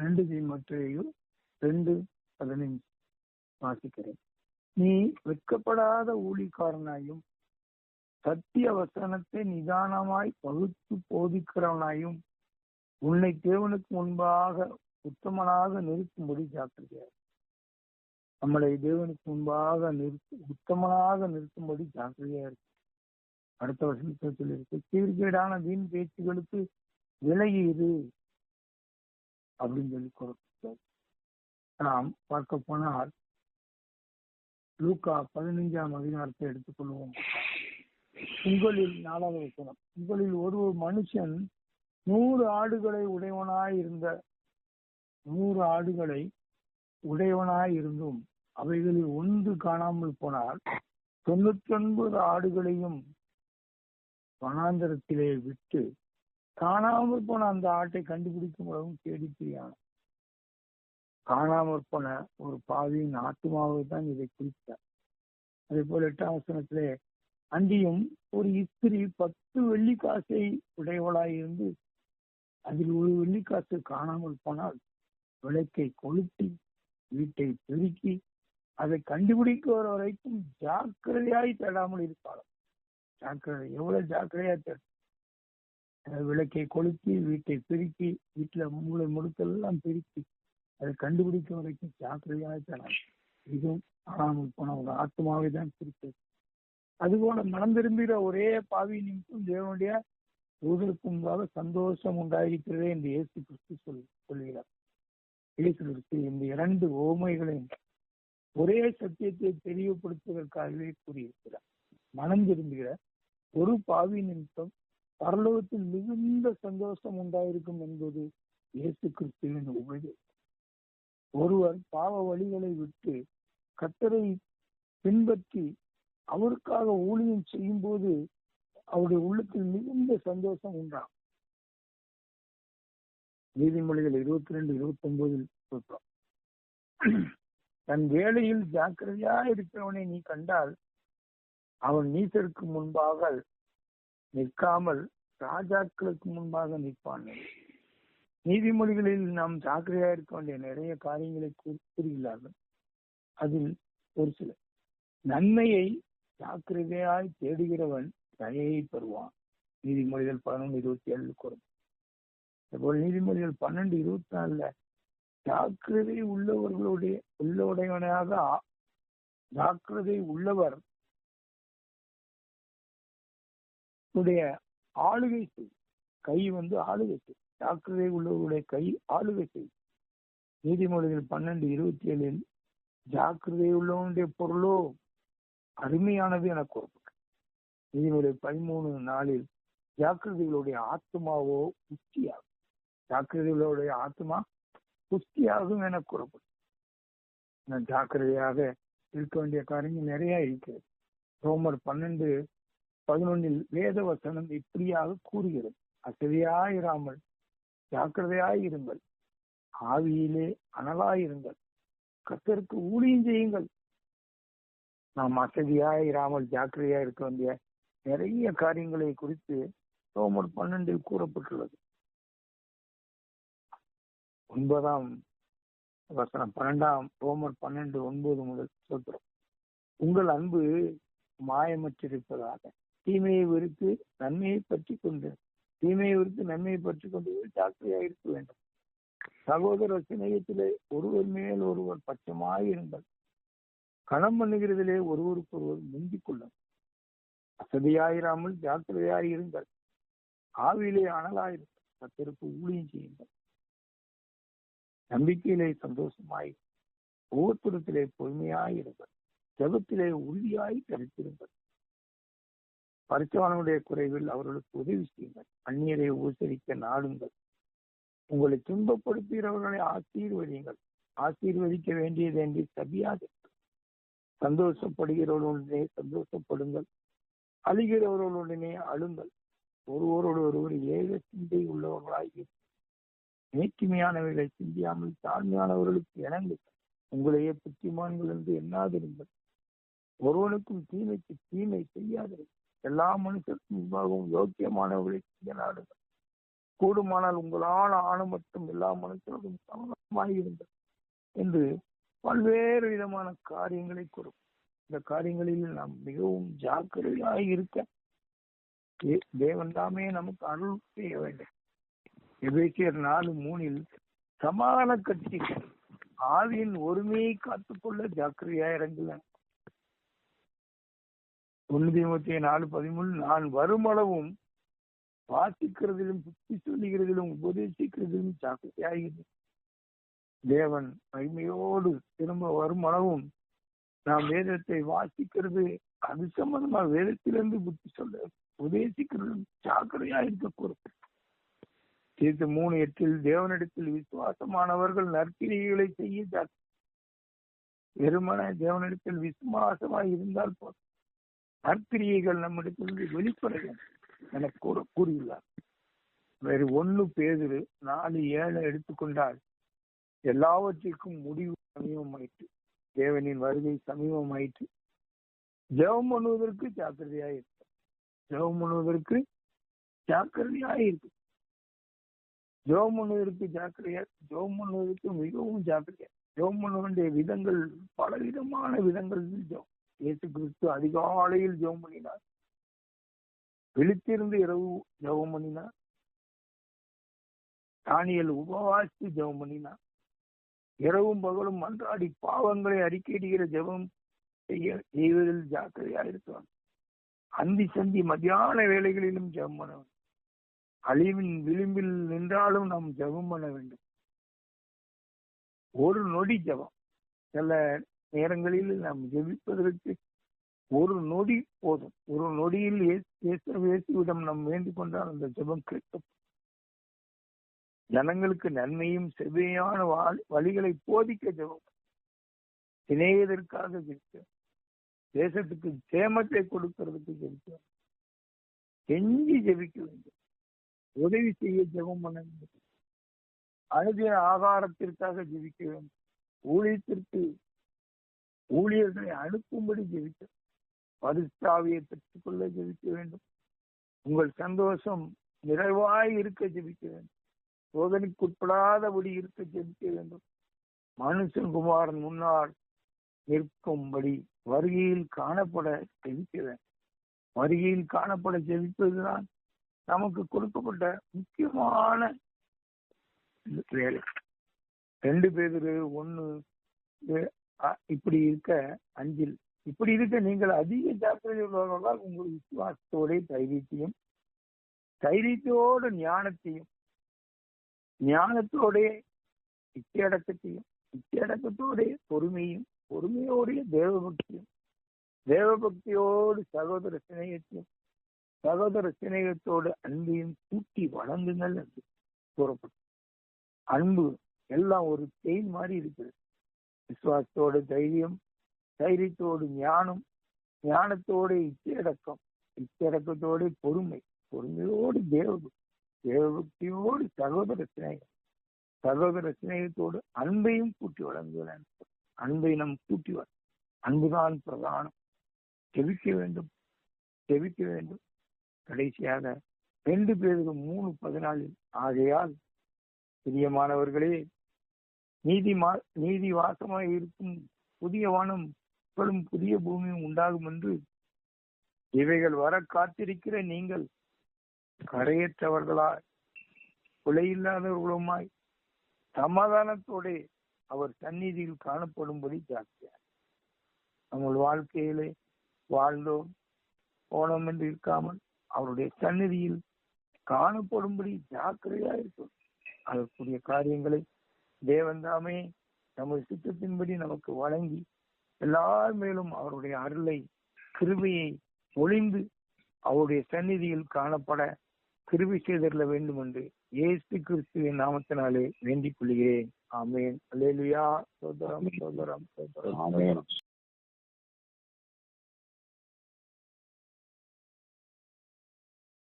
ரெண்டு தீமத்தையும் ரெண்டு பதினைந்து வாசிக்கிறேன். நீ வெட்கப்படாத ஊழிக்காரனாயும் சத்திய வசனத்தை நிதானமாய் பகுத்து போதிக்கிறவனாயும் உன்னை தேவனுக்கு முன்பாக உத்தமனாக நிறுத்தும்படி ஜாக்கிரதையா நம்மளை தேவனுக்கு முன்பாக நிறுத்து உத்தமனாக நிறுத்தும்படி ஜாக்கிரதையா இருக்கு அடுத்த வருஷத்துல சொல்லியிருக்கு சீர்கேடான வீண் பேச்சுகளுக்கு விலகி இரு. அப்படின்னு சொல்லி கொடுத்தார் நாம் பார்க்க போனால் லூக்கா பதினைஞ்சாம் அதிகாரத்தை எடுத்துக்கொள்வோம். உங்களில் நாலாவது வசனம். உங்களில் ஒரு மனுஷன் நூறு ஆடுகளை உடையவனாய் இருந்த நூறு ஆடுகளை உடையவனாய் இருந்தும் அவைகளில் ஒன்று காணாமல் போனால் தொண்ணூத்தி ஒன்பது ஆடுகளையும் வனாந்தரத்திலே விட்டு காணாமல் போன அந்த ஆட்டை கண்டுபிடிக்கும் அளவும் தேடி திரியான காணாமல் போன ஒரு பாவியின் ஆத்மாவை தான் இதை குறித்தார். அதே போல எட்டாவசனத்திலே அண்டியும் அன்றியும் ஒரு இஸ்திரி பத்து வெள்ளிக்காசை உடையவளாய் இருந்து அதில் ஒரு வெள்ளிக்காசு காணாமல் போனால் விளக்கை கொளுத்தி வீட்டை பெருக்கி அதை கண்டுபிடிக்கிற வரைக்கும் ஜாக்கிரதையாய் தேடாமல் இருப்பாளாம். ஜாக்கிரதை எவ்வளவு ஜாக்கிரதையா தேடும் விளக்கை கொளுத்தி வீட்டை பெருக்கி வீட்டுல மூளை முழுக்கெல்லாம் பெருக்கி அதை கண்டுபிடிக்க வரைக்கும் ஜாக்கிரதையாக தேடாமல் இதுவும் காணாமல் போன ஒரு ஆத்மாவை தான் பிரித்தது அதுபோல மனம் திரும்புகிற ஒரே பாவி நிமிஷம் தேவனுடைய தூதருக்கு முன்பாக சந்தோஷம் உண்டாயிருக்கிறதே என்று இயேசு கிறிஸ்து சொல் சொல்கிறார். இயேசு கிறிஸ்து இந்த இரண்டு ஓமைகளையும் ஒரே சத்தியத்தை தெளிவுபடுத்துவதற்காகவே கூறியிருக்கிறார். மனம் திரும்புகிற ஒரு பாவி நிமிஷம் பரலோகத்தில் மிகுந்த சந்தோஷம் உண்டாயிருக்கும் என்பது இயேசு கிறிஸ்துவின் உபதி ஒருவர் பாவ வழிகளை விட்டு கத்தரை பின்பற்றி அவருக்காக ஊழியம் செய்யும் போது அவருடைய உள்ளத்தில் மிகுந்த சந்தோஷம் உண்டாம் நீதிமொழிகள் இருபத்தி ரெண்டு இருபத்தி ஒன்பதில் சொல்றோம். தன் வேலையில் ஜாக்கிரதையா இருக்கிறவனை நீ கண்டால் அவன் நீசருக்கு முன்பாக நிற்காமல் ராஜாக்களுக்கு முன்பாக நிற்பான். நீதிமொழிகளில் நாம் ஜாக்கிரதையா இருக்க வேண்டிய நிறைய காரியங்களை கூறுகிறார்கள். அதில் ஒரு சில நன்மையை ஜாக்கிரதையாய் தேடுகிறவன் தயையை பெறுவான். நீதிமொழிகள் பதினொன்று இருபத்தி ஏழு கூறும். அதுபோல் நீதிமொழிகள் பன்னெண்டு இருபத்தி நாலுல ஜாக்கிரதை உள்ளவர்களுடைய உள்ளவுடையவனாக ஜாக்கிரதை உள்ளவர் உடைய ஆளுகை செய். கை வந்து ஆளுகை செய். ஜாக்கிரதை உள்ளவருடைய கை ஆளுகை செய். நீதிமொழிகள் பன்னெண்டு இருபத்தி ஏழில் ஜாக்கிரதை உள்ளவனுடைய பொருளோ அருமையானது என கூறப்பட்டு நீதிமொழி பதிமூணு நாளில் ஜாக்கிரதைகளுடைய ஆத்மாவோ புஷ்டியாகும். ஜாக்கிரதைகளுடைய ஆத்மா புஷ்டியாகும் என கூறப்படும் ஜாக்கிரதையாக இருக்க வேண்டிய காரியங்கள் நிறைய இருக்கிறது. ரோமர் பன்னெண்டு பதினொன்னில் வேத வசனம் இப்படியாக கூறுகிறது. அசதியாயிராமல் ஜாக்கிரதையாயிருங்கள் ஆவியிலே அனலாயிருங்கள். கத்தருக்கு ஊழியம் செய்யுங்கள். நாம் அசதியாயிராமல் ஜாக்கிரதையா இருக்க வேண்டிய நிறைய காரியங்களை குறித்து ரோமர் பன்னெண்டில் கூறப்பட்டுள்ளது. ஒன்பதாம் வசனம் பன்னெண்டாம் ரோமர் பன்னெண்டு ஒன்பது முதல் சொல்கிறோம். உங்கள் அன்பு மாயமற்றிருப்பதாக. தீமையை வெறுத்து நன்மையை பற்றி கொண்டு தீமையை வெறுத்து நன்மையை பற்றி கொண்டு ஜாக்கிரதையாக இருக்க வேண்டும். சகோதர சிநேகத்திலே ஒருவர் மேல் ஒருவர் பட்சமாயிருங்கள் கணம் பண்ணுகிறதிலே ஒருவருக்கு ஒருவர் முந்திக் கொள்ளும். அசதியாயிராமல் ஜாக்கிரதையாயிருங்கள் ஆவியிலே அனலாயிருங்கள். கத்திற்கு ஊழியம் செய்யுங்கள். நம்பிக்கையிலே சந்தோஷமாய் ஒவ்வொருத்திலே பொறுமையாயிருங்கள் ஜபத்திலே உறுதியாய் கருத்திருங்கள் பரிசவானுடைய குறைவில் அவர்களுக்கு உதவி செய்யுங்கள். அந்நியரை உபசரிக்க நாடுங்கள். உங்களை துன்பப்படுத்துகிறவர்களை ஆசீர்வதியுங்கள். ஆசீர்வதிக்க வேண்டியது என்று சபியாது சந்தோஷப்படுகிறவர்களுடனே சந்தோஷப்படுங்கள். அழுகிறவர்களுடனே அழுங்கள். ஒருவரோடு ஒருவர் ஏக சிந்தை உள்ளவர்களாய் நேர்த்திமையானவைகளை சிந்தியாமல் தாழ்மையானவர்களுக்கு இணங்கு உங்களையே புத்திமான்கள் என்று எண்ணாதிருங்கள். ஒருவனுக்கும் தீமைக்கு தீமை செய்யாதிருங்கள். எல்லா மனுஷருக்கும் முன்பாகவும் யோக்கியமானவர்களை செய்ய நாடுங்கள் கூடுமானால் உங்களால் ஆணு மட்டும் எல்லா மனுஷனுக்கும் சமமாயிருந்தது என்று பல்வேறு விதமான காரியங்களை கூறும். இந்த காரியங்களில் நாம் மிகவும் ஜாக்கிரதையாக இருக்க தேவன் தாமே நமக்கு அருள் செய்ய வேண்டும். எபேசியர் நாலு மூணில் சமாதான கட்சி. ஆவியின் ஒருமையை காத்துக்கொள்ள ஜாக்கிரதையா இறங்குவேன் தொண்ணூத்தி தீமத்திய நாலு பதிமூணு நான் வருமளவும் வாசிக்கிறதிலும் புத்தி சொல்லுகிறதிலும் உபதேசிக்கிறதிலும் ஜாக்கிரதையாகிறது தேவன் மகிமையோடு திரும்ப வருமளவும் நாம் வேதத்தை வாசிக்கிறது அது சம்பந்தமா வேதத்திலிருந்து புத்தி சொல்ல உபதேசிக்கிறதும் ஜாக்கிரதையா இருக்க கூறும். தீர்த்து மூணு எட்டில் தேவனிடத்தில் விசுவாசமானவர்கள் நற்கிரிகளை செய்ய வெறுமன தேவனிடத்தில் விசுவாசமாய் இருந்தால் போதும். நற்கிரியைகள் நம்மிடத்திலிருந்து வெளிப்பட என கூற கூறியுள்ளார். வேறு ஒன்னு பேதுரு நாலு ஏழை எடுத்துக்கொண்டால் எல்லாவற்றிற்கும் முடிவு சமீபமாயிற்று. தேவனின் வருகை சமீபமாயிற்று. ஜெபம் பண்ணுவதற்கு ஜாக்கிரதையாயிருக்கு ஜெபம் பண்ணுவதற்கு ஜாக்கிரதையாயிருக்கு ஜெபம் பண்ணுவதற்கு ஜாக்கிரதையா ஜெபம் பண்ணுவதற்கு மிகவும் ஜாக்கிரதையா. ஜெபம் பண்ண வேண்டிய விதங்கள் பலவிதமான விதங்கள் ஜெபம். இயேசு கிறிஸ்து அதிகாலையில் ஜெபம் பண்ணினார். விழித்திருந்து இரவு ஜெபம் பண்ணினார். தானியல் உபவாசித்து ஜெபம் பண்ணினார். இரவும் பகலும் மன்றாடி பாவங்களை அறிக்கையிடுகிற ஜெபம் செய்ய செய்வதில் ஜாக்கிரதையா இருக்கலாம் அந்தி சந்தி மத்தியான வேலைகளிலும் ஜெபம் பண்ண வேண்டும் அழிவின் விளிம்பில் நின்றாலும் நாம் ஜெபம் பண்ண வேண்டும். ஒரு நொடி ஜெபம். சில நேரங்களில் நாம் ஜெபிப்பதற்கு ஒரு நொடி போதும். ஒரு நொடியில் இயேசுவிடம் நாம் வேண்டிக் கொண்டால் அந்த ஜெபம் கேட்கும் ஜனங்களுக்கு நன்மையும் செவ்வையான வழிகளை போதிக்க ஜெபம் இணையதற்காக ஜெபிக்க தேசத்துக்கு சேமத்தை கொடுக்கிறதுக்கு ஜெபிக்க கெஞ்சி ஜெபிக்க வேண்டும். உதவி செய்ய ஜெபம் பண்ண வேண்டும். அனுதின ஆகாரத்திற்காக ஜெபிக்க வேண்டும். ஊழியத்திற்கு ஊழியர்களை அனுப்பும்படி ஜெபிக்க பரிசாவியை பெற்றுக்கொள்ள ஜெபிக்க வேண்டும். உங்கள் சந்தோஷம் நிறைவாய் இருக்க ஜெபிக்க வேண்டும். சோதனைக்குட்படாதபடி இருக்க ஜெபிக்க வேண்டும். மனுஷன் குமாரன் முன்னால் நிற்கும்படி வருகையில் காணப்பட ஜெபிக்க வேண்டும். வருகையில் காணப்பட ஜெபிப்பதுதான் நமக்கு கொடுக்கப்பட்ட முக்கியமான வேலை. ரெண்டு பேரு ஒண்ணு இப்படி இருக்க அஞ்சில். இப்படி இருக்க நீங்கள் அதிக ஜாக்கிரதை உள்ளவர்களால் உங்கள் விசுவாசத்தோட தைரியத்தையும் தைரியத்தோடு ஞானத்தையும் ஞானத்தோட இச்சையடக்கத்தையும் இச்சையடக்கத்தோட பொறுமையும் பொறுமையோடைய தேவபக்தியும் தேவபக்தியோடு சகோதர சிநேகத்தையும் சகோதர சிநேகத்தோடு அன்பையும் கூட்டி வழங்குங்கள் என்று கூறப்படும். அன்பு எல்லாம் ஒரு செயின் மாதிரி இருக்கிறது. விசுவாசத்தோடு தைரியம் தைரியத்தோடு ஞானம் ஞானத்தோடு இச்சடக்கம் இச்சடக்கத்தோடு பொறுமை பொறுமையோடு தேவபக்தி தேவபக்தியோடு சகோதர சிநேகம் சகோதர சிநேகத்தோடு அன்பையும் கூட்டி வழங்குகிறான் அன்பை நம் கூட்டி வ- அன்புதான் பிரதானம். செவிக்க வேண்டும் செவிக்க வேண்டும். கடைசியாக ரெண்டு பேருக்கு மூணு பதினாலில் ஆகையால் பிரியமானவர்களே நீதி மா நீதி வாசமாய் இருக்கும் புதிய வானம் இப்பொழுதும் புதிய பூமியும் உண்டாகும் என்று இவைகள் வர காத்திருக்கிற நீங்கள் கரையற்றவர்களாய் குலையில்லாதவர்களுமாய் சமாதானத்தோட அவர் சந்நிதியில் காணப்படும்படி ஜாக்கியார் நம்ம வாழ்க்கையிலே வாழ்ந்தோம் போனோம் என்று இருக்காமல் அவருடைய சந்நிதியில் காணப்படும்படி ஜாக்கிரதையா இருக்கும் அதற்குரிய காரியங்களை தேவன் தாமே நமது சித்தத்தின்படி நமக்கு வழங்கி எல்லார் மேலும் அவருடைய அருளை கிருவியை ஒளிந்து அவருடைய சந்நிதியில் காணப்பட கிருவி செய்தருள வேண்டும் என்று ஏசு கிறிஸ்துவின் நாமத்தினாலே வேண்டிக் கொள்கிறேன். ஆமேன். அல்லேலுயா. சோதரம் சோதரம் சோதரம்.